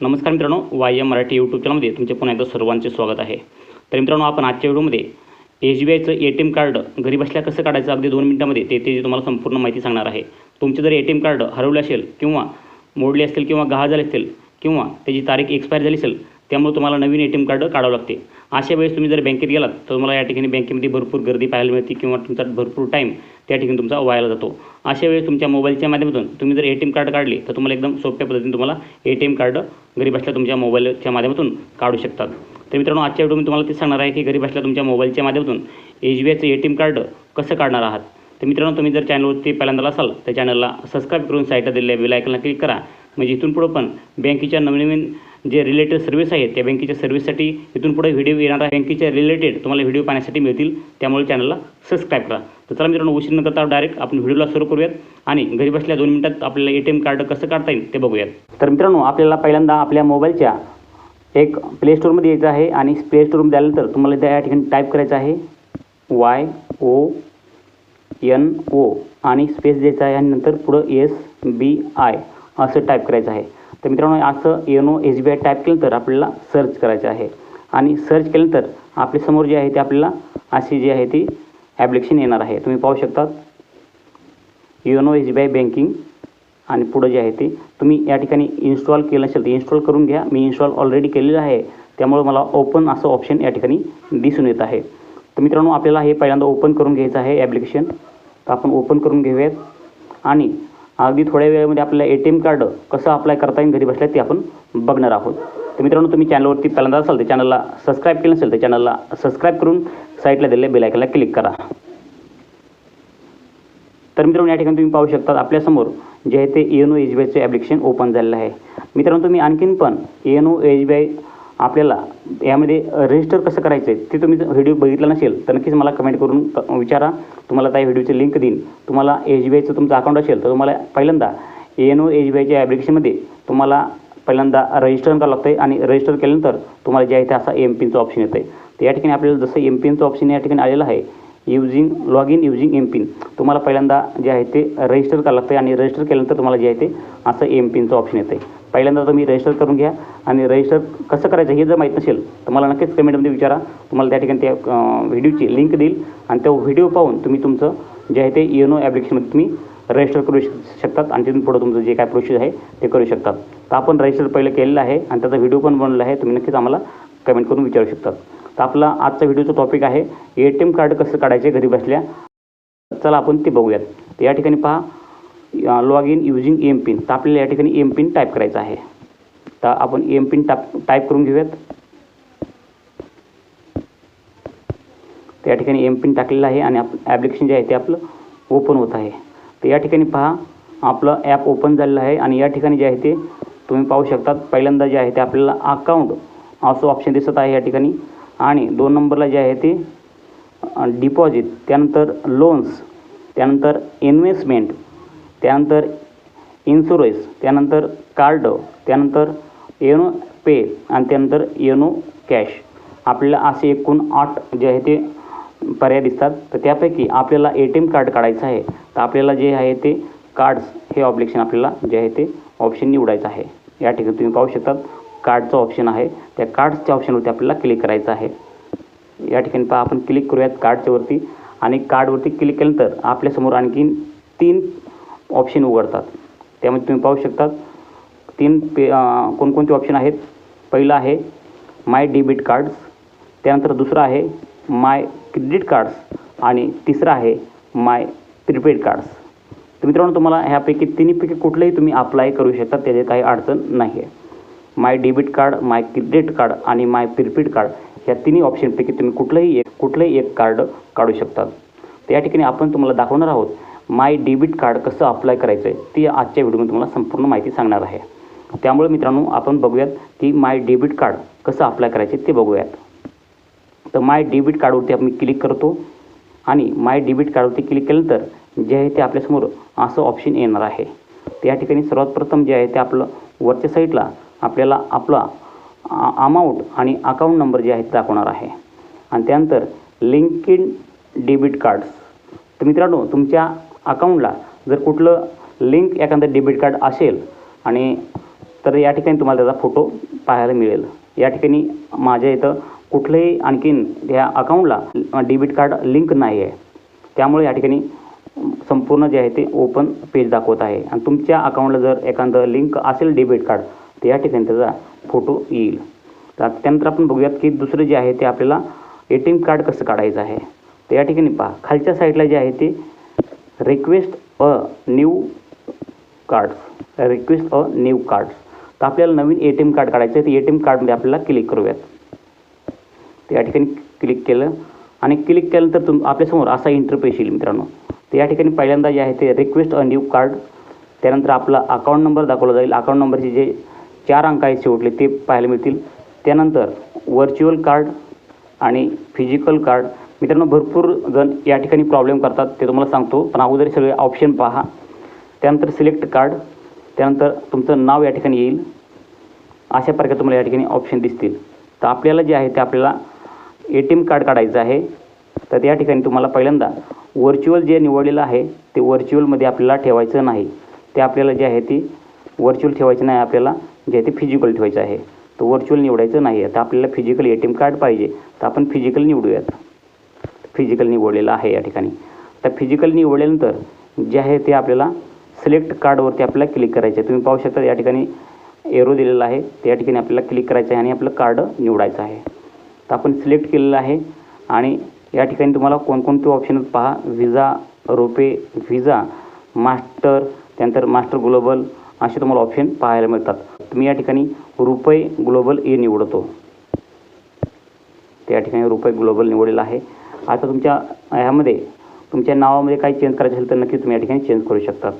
नमस्कार मित्रांनो Y M Marathi YouTube चॅनलमध्ये तुमचे पुन्हा एकदा सर्वांचे स्वागत आहे. तर मित्रांनो आपण आजच्या व्हिडिओमध्ये एस बी आयचं ए टी एम कार्ड घरी बसल्या कसं काढायचं अगदी दोन मिनिटामध्ये ते ते तुम्हाला संपूर्ण माहिती सांगणार आहे. तुमचे जर ए टी एम कार्ड हरवले असेल किंवा मोडले असतील किंवा गहाळ झाले असतील किंवा त्याची तारीख एक्सपायर झाली असेल त्यामुळे तुम्हाला नवीन ए टी एम कार्ड काढावं लागते. अशा वेळेस तुम्ही जर बँकेत गेलात तर तुम्हाला या ठिकाणी बँकेमध्ये भरपूर गर्दी पाहायला मिळते किंवा तुमचा भरपूर टाईम त्या ठिकाणी तुमचा व्हायला जातो. अशा वेळेस तुमच्या मोबाईलच्या माध्यमातून तुम्ही जर ए टी एम कार्ड काढले तर तुम्हाला एकदम सोप्या पद्धतीने तुम्हाला ए टी एम कार्ड घरी बसल्या तुमच्या मोबाईलच्या माध्यमातून काढू शकतात. तर मित्रांनो आजच्या व्हिडिओ मी तुम्हाला ते सांगणार आहे की घरी बसल्या तुमच्या मोबाईलच्या माध्यमातून एच बी आयचं ए टी एम कार्ड कसं काढणार आहात. तर मित्रांनो तुम्ही जर चॅनलवरती पहिल्यांदा असाल तर चॅनलला सबस्क्राईब करून साईटला दिलेल्या बेल आयकनला क्लिक करा. म्हणजे इथून पुढं पण बँकेच्या नवनवीन जे रिलेटेड सर्व्हिस आहेत त्या बँकेच्या सर्व्हिससाठी इथून पुढे व्हिडिओ येणार आहे बँकेच्या रिलेटेड तुम्हाला व्हिडिओ पाहण्यासाठी मिळतील. त्यामुळे चॅनलला सबस्क्राईब करा. तर चला मित्रांनो उशीर न करता डायरेक्ट आपण व्हिडिओला सुरू करूयात आणि घरी बसल्या दोन मिनिटात आपल्याला ए टी एम कार्ड कसं काढता येईल ते बघूयात. तर मित्रांनो आपल्याला पहिल्यांदा आपल्या मोबाईलच्या एक प्ले स्टोअरमध्ये यायचं आहे आणि प्ले स्टोअरमध्ये आल्यानंतर तुम्हाला त्या ठिकाणी टाईप करायचं आहे वाय ओ एन ओ आणि स्पेस द्यायचा आहे आणि नंतर पुढं एस बी आय असं टाईप करायचं आहे. तर मित्रांनो असं YONO S B I type केलं तर आपल्याला सर्च करायचं आहे. आणि सर्च केल्यानंतर आपल्यासमोर जे आहे ते आपल्याला अशी जी आहे ती ॲप्लिकेशन येणार आहे. तुम्ही पाहू शकतात YONO S B I banking आणि पुढं जे आहे ते तुम्ही या ठिकाणी इन्स्टॉल केलं असेल तर इन्स्टॉल करून घ्या. मी इन्स्टॉल ऑलरेडी केलेलं आहे. त्यामुळे मला ओपन असं ऑप्शन या ठिकाणी दिसून येत आहे. तर मित्रांनो आपल्याला हे पहिल्यांदा ओपन करून घ्यायचं आहे ॲप्लिकेशन तर आपण ओपन करून घेऊयात. आणि अगदी थोड्या वेळेमध्ये आपल्याला ए टी एम कार्ड कसं अप्लाय करता येईल घरी बसल्या ते आपण बघणार आहोत. तर मित्रांनो तुम्ही चॅनलवरती पहिल्यांदा असाल तर चॅनलला सबस्क्राईब केलं नसेल तर चॅनलला सबस्क्राईब करून साईटला दिलेल्या बेलायकनला क्लिक करा. तर मित्रांनो या ठिकाणी तुम्ही पाहू शकता आपल्यासमोर जे आहे ते एनो एच बी आयचं ॲप्लिकेशन ओपन झालेलं आहे. मित्रांनो तुम्ही आणखीन पण एनो एच बी आय आपल्याला यामध्ये रजिस्टर कसं करायचं आहे ते तुम्ही व्हिडिओ बघितला नसेल तर नक्कीच मला कमेंट करून विचारा. तुम्हाला त्या व्हिडिओची लिंक देईन. तुम्हाला एच बी आयचं तुमचं अकाउंट असेल तर तुम्हाला पहिल्यांदा एनो एच बी आयच्या ॲप्लिकेशनमध्ये तुम्हाला पहिल्यांदा रजिस्टर करावं लागतं आहे आणि रजिस्टर केल्यानंतर तुम्हाला जे आहे ते असा एम पिनचं ऑप्शन येतं आहे तर या ठिकाणी आपल्याला जसं एम पिनचं ऑप्शन या ठिकाणी आलेलं आहे using log in using M pin तुम्हाला पहिल्यांदा जे आहे ते रजिस्टर करावं लागतं आहे आणि रजिस्टर केल्यानंतर तुम्हाला जे आहे ते असं एम पिनचं ऑप्शन येतं आहे पहिल्यांदा तुम्ही रजिस्टर करून घ्या आणि रजिस्टर कसं करायचं हे जर माहीत नसेल तर मला नक्कीच कमेंटमध्ये विचारा. तुम्हाला त्या ठिकाणी त्या व्हिडिओची लिंक देईल आणि तो व्हिडिओ पाहून तुम्ही तुमचं जे आहे ते योनो ॲप्लिकेशनमध्ये तुम्ही रजिस्टर करू शक शकतात आणि तिथून पुढं तुमचं जे काय प्रोसेस आहे ते करू शकतात. तर आपण रजिस्टर पहिलं केलेलं आहे आणि त्याचा व्हिडिओ पण बनवला आहे तुम्ही नक्कीच आम्हाला कमेंट करून विचारू शकतात. तर आपला आजचा व्हिडिओचा टॉपिक आहे ए टी एम कार्ड कसं काढायचे घरी बसल्या? चला आपण ते बघूयात. तर या ठिकाणी पहा log in using M pin तर आपल्याला या ठिकाणी एम पिन टाईप करायचा आहे. तर आपण एम पिन टाप टाईप करून घेऊयात. त्या या ठिकाणी एम पिन टाकलेलं आहे आणि आप ॲप्लिकेशन जे आहे ते आपलं ओपन होत आहे. तर या ठिकाणी पहा आपलं ॲप ओपन झालेलं आहे आणि या ठिकाणी जे आहे ते तुम्ही पाहू शकतात. पहिल्यांदा जे आहे ते आपल्याला अकाउंट असं ऑप्शन दिसत आहे या ठिकाणी. आणि दोन नंबरला जे आहे ते डिपॉझिट त्यानंतर लोन्स त्यानंतर इन्व्हेस्टमेंट त्यानंतर इन्शुरन्स त्यानंतर कार्ड त्यानंतर येनो पे आणि त्यानंतर येनो कॅश आपल्याला असे एकूण आठ जे आहे ते पर्याय दिसतात. तर त्यापैकी आपल्याला ए टी एम कार्ड काढायचं आहे. तर आपल्याला जे आहे ते कार्ड्स हे ऑप्लेक्शन आपल्याला जे आहे ते ऑप्शन निवडायचं आहे. या ठिकाणी तुम्ही पाहू शकतात कार्डचं ऑप्शन आहे. त्या कार्ड्सच्या ऑप्शनवरती आपल्याला क्लिक करायचं आहे. या ठिकाणी पहा आपण क्लिक करूयात कार्डच्यावरती आणि कार्डवरती क्लिक केल्यानंतर आपल्यासमोर आणखीन तीन ऑप्शन उघडतात. त्यामध्ये तुम्ही पाहू शकतात तीन पे कोणकोणते ऑप्शन आहेत. पहिलं आहे माय डेबिट कार्ड्स त्यानंतर दुसरं आहे माय क्रेडिट कार्ड्स आणि तिसरं आहे माय प्रीपेड कार्ड्स तर मित्रांनो तुम्हाला ह्यापैकी तिन्हीपैकी कुठलंही तुम्ही अप्लाय करू शकता त्याचे काही अडचण नाही आहे my debit card my credit card आणि माय प्रीपेड कार्ड ह्या तिन्ही ऑप्शनपैकी तुम्ही कुठलंही एक कुठलंही एक कार्ड काढू शकतात तर या ठिकाणी आपण तुम्हाला दाखवणार आहोत माय डेबिट कार्ड कसं अप्लाय करायचं आहे ती आजच्या व्हिडिओमध्ये तुम्हाला संपूर्ण माहिती सांगणार आहे. त्यामुळे मित्रांनो आपण बघूयात की माय डेबिट कार्ड कसं अप्लाय करायचे ते बघूयात. तर माय डेबिट कार्डवरती आपण क्लिक करतो आणि माय डेबिट कार्डवरती क्लिक केल्यानंतर जे आहे ते आपल्यासमोर असं ऑप्शन येणार आहे. तर या ठिकाणी सर्वात प्रथम जे आहे ते आपलं वरच्या साईडला आपल्याला आपला अमाऊंट आणि अकाउंट नंबर जे आहे ते दाखवणार आहे. आणि त्यानंतर लिंक इन डेबिट कार्ड्स तर मित्रांनो तुमच्या अकाउंटला जर कुठलं लिंक एखादं डेबिट कार्ड असेल आणि तर या ठिकाणी तुम्हाला त्याचा फोटो पाहायला मिळेल. या ठिकाणी माझ्या इथं कुठलंही आणखीन ह्या अकाउंटला डेबिट कार्ड लिंक नाही आहे. त्यामुळे या ठिकाणी संपूर्ण जे आहे ते ओपन पेज दाखवत आहे. आणि तुमच्या अकाउंटला जर एखादं लिंक असेल डेबिट कार्ड तर या ठिकाणी त्याचा फोटो येईल. तर त्यानंतर आपण बघूयात की दुसरं जे आहे ते आपल्याला ए टी एम कार्ड कसं काढायचं आहे. तर या ठिकाणी पहा खालच्या साईडला जे आहे ते request a new cards request a new cards तर आपल्याला नवीन ए टी एम कार्ड काढायचं आहे. तर ए टी एम कार्डमध्ये आपल्याला क्लिक करूयात. तर या ठिकाणी क्लिक केलं. आणि क्लिक केल्यानंतर तुम आपल्यासमोर असा इंटरफेस येईल मित्रांनो. तर या ठिकाणी पहिल्यांदा जे आहे ते रिक्वेस्ट अ न्यू कार्ड त्यानंतर आपला अकाउंट नंबर दाखवला जाईल. अकाउंट नंबरचे जे चार अंक आहेत शेवटले ते पाहायला मिळतील. त्यानंतर व्हर्च्युअल कार्ड आणि फिजिकल कार्ड मित्रांनो भरपूर जण या ठिकाणी प्रॉब्लेम करतात ते तुम्हाला सांगतो. पण अगोदर सगळे ऑप्शन पहा. त्यानंतर सिलेक्ट कार्ड त्यानंतर तुमचं नाव या ठिकाणी येईल. अशा प्रकारे तुम्हाला या ठिकाणी ऑप्शन दिसतील. तर आपल्याला जे आहे ते आपल्याला ए टी एम कार्ड काढायचं आहे. तर या ठिकाणी तुम्हाला पहिल्यांदा व्हर्च्युअल जे निवडलेलं आहे ते व्हर्च्युअलमध्ये आपल्याला ठेवायचं नाही. ते आपल्याला जे आहे ते व्हर्च्युअल ठेवायचं नाही आपल्याला जे आहे ते फिजिकल ठेवायचं आहे. तर व्हर्च्युअल निवडायचं नाही. आहे तर आपल्याला physical A T M card पाहिजे. तर आपण फिजिकल निवडूयात. फिजिकल निवडलेलं आहे या ठिकाणी. तर फिजिकल निवडल्यानंतर जे आहे ते आपल्याला सिलेक्ट कार्डवरती आपल्याला क्लिक करायचं आहे. तुम्ही पाहू शकता या ठिकाणी एरो दिलेला आहे. त्या ठिकाणी आपल्याला क्लिक करायचं आहे आणि आपलं कार्ड निवडायचं आहे. तर आपण सिलेक्ट केलेलं आहे आणि या ठिकाणी तुम्हाला कोणकोणते ऑप्शन पहा. विजा रोपे व्हिजा मास्टर त्यानंतर मास्टर ग्लोबल असे तुम्हाला ऑप्शन पाहायला मिळतात. तुम्ही या ठिकाणी रुपये ग्लोबल ए निवडतो. त्या ठिकाणी रुपये ग्लोबल निवडलेला आहे. आता तुमच्या ह्यामध्ये तुमच्या नावामध्ये काही चेंज करायचं असेल तर नक्की तुम्ही या ठिकाणी चेंज करू शकता.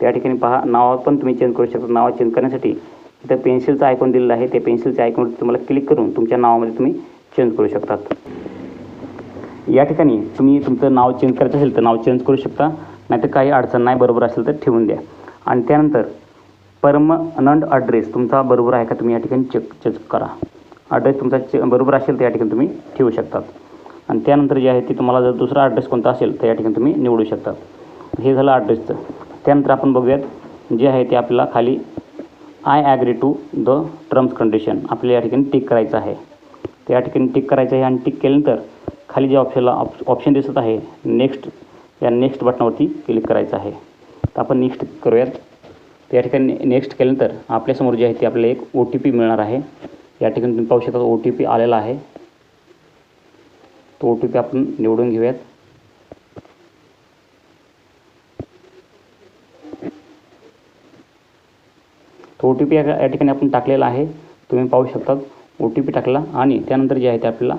त्या ठिकाणी पहा नावा पण तुम्ही चेंज करू शकता. नाव चेंज करण्यासाठी इथं पेन्सिलचं आयकॉन दिलेला आहे. त्या पेन्सिलच्या आयकॉन तुम्हाला क्लिक करून तुमच्या नावामध्ये तुम्ही चेंज करू शकतात या ठिकाणी तुम्ही तुमचं नाव चेंज करायचं असेल तर नाव चेंज करू शकता. नाहीतर काही अडचण नाही बरोबर असेल तर ठेवून द्या. आणि त्यानंतर परमनंट ॲड्रेस तुमचा बरोबर आहे का? तुम्ही या ठिकाणी चेक चेक करा. ॲड्रेस तुमचा चे बरोबर असेल तर या ठिकाणी तुम्ही ठेवू शकतात आणि त्यानंतर जे आहे ते तुम्हाला जर दुसरा ॲड्रेस कोणता असेल तर या ठिकाणी तुम्ही निवडू शकता. हे झालं ॲड्रेसचं त्यानंतर आपण बघूयात जे आहे ते आपल्याला खाली I agree to the terms condition आपल्याला या ठिकाणी टिक करायचं आहे. तर या ठिकाणी टिक करायचं आहे आणि टिक केल्यानंतर खाली जे ऑप्शनला ऑप ऑप्शन दिसत आहे नेक्स्ट या नेक्स्ट बटनावरती क्लिक करायचं आहे. तर आपण नेक्स्ट करूयात. तर या ठिकाणी नेक्स्ट केल्यानंतर आपल्यासमोर जे आहे ते आपल्याला एक ओ टी पी मिळणार आहे. या ठिकाणी तुम्ही पाहू शकता ओ टी पी आलेला आहे. तो ओ टी पी आपण निवडून घेऊयात. तो ओ टी पी या ठिकाणी आपण टाकलेला आहे. तुम्ही पाहू शकतात ओ टी पी टाकला आणि त्यानंतर जे आहे ते आपल्याला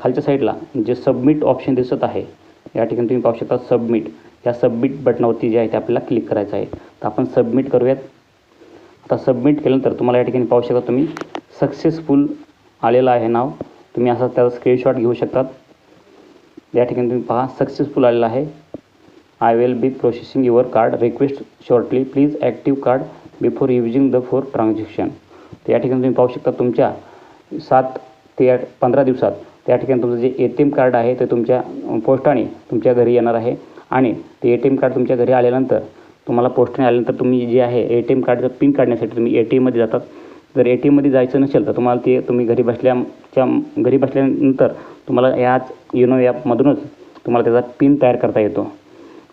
खालच्या साईडला जे सबमिट ऑप्शन दिसत आहे या ठिकाणी तुम्ही पाहू शकता सबमिट या सबमिट बटनावरती जे आहे ते आपल्याला क्लिक करायचं आहे. तर आपण सबमिट करूयात. आता सबमिट केल्यानंतर तुम्हाला या ठिकाणी पाहू शकता तुम्ही सक्सेसफुल आलेलं आहे नाव. तुम्ही असा त्याचा स्क्रीनशॉट घेऊ शकतात. या ठिकाणी तुम्ही पहा सक्सेसफुल आलेला आहे. I will be processing your card request shortly please active card before using the for transaction तर या ठिकाणी तुम्ही पाहू शकता तुमच्या सात ते आठ पंधरा दिवसात त्या ठिकाणी तुमचं जे ए टी एम कार्ड आहे ते तुमच्या पोस्टाने तुमच्या घरी येणार आहे. आणि ते ए टी एम कार्ड तुमच्या घरी आल्यानंतर तुम्हाला पोस्टाने आल्यानंतर तुम्ही जे आहे ए टी एम कार्डचं पिन काढण्यासाठी तुम्ही ए टी एममध्ये जातात. जर ए टी एममध्ये जायचं नसेल तर तुम्हाला ते तुम्ही घरी बसल्याच्या घरी बसल्यानंतर तुम्हाला याच युनो ॲपमधूनच तुम्हाला त्याचा पिन तयार करता येतो.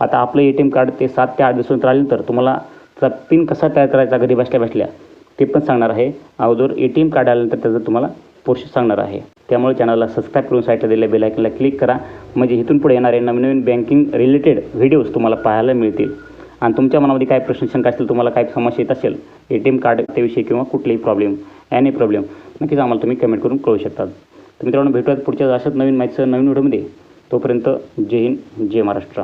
आता आपलं ए टी एम कार्ड ते सात ते आठ दिवसानंतर तर तुम्हाला त्याचा पिन कसा तयार करायचा घरी बसल्या बसल्या ते पण सांगणार आहे. अगोदर ए टी एम कार्ड आल्यानंतर त्याचं तुम्हाला प्रोसेस सांगणार आहे. त्यामुळे चॅनलला सबस्क्राईब करून साईटला दिलेल्या बेलायकनला क्लिक करा. म्हणजे इथून पुढे येणारे नवीन नवीन बँकिंग रिलेटेड व्हिडिओज तुम्हाला पाहायला मिळतील. आणि तुमच्या मनामध्ये काय प्रश्न शंका असतील तुम्हाला काय समस्या येत असेल ए टी एम कार्ड त्याविषयी किंवा कुठलेही प्रॉब्लेम एनी प्रॉब्लेम नक्कीच आम्हाला तुम्ही कमेंट करून कळू शकतात. तर मित्रांनो भेटूयात पुढच्या अशाच नवीन माहितीचं नवीन व्हिडिओमध्ये. तोपर्यंत जय हिंद जय महाराष्ट्र.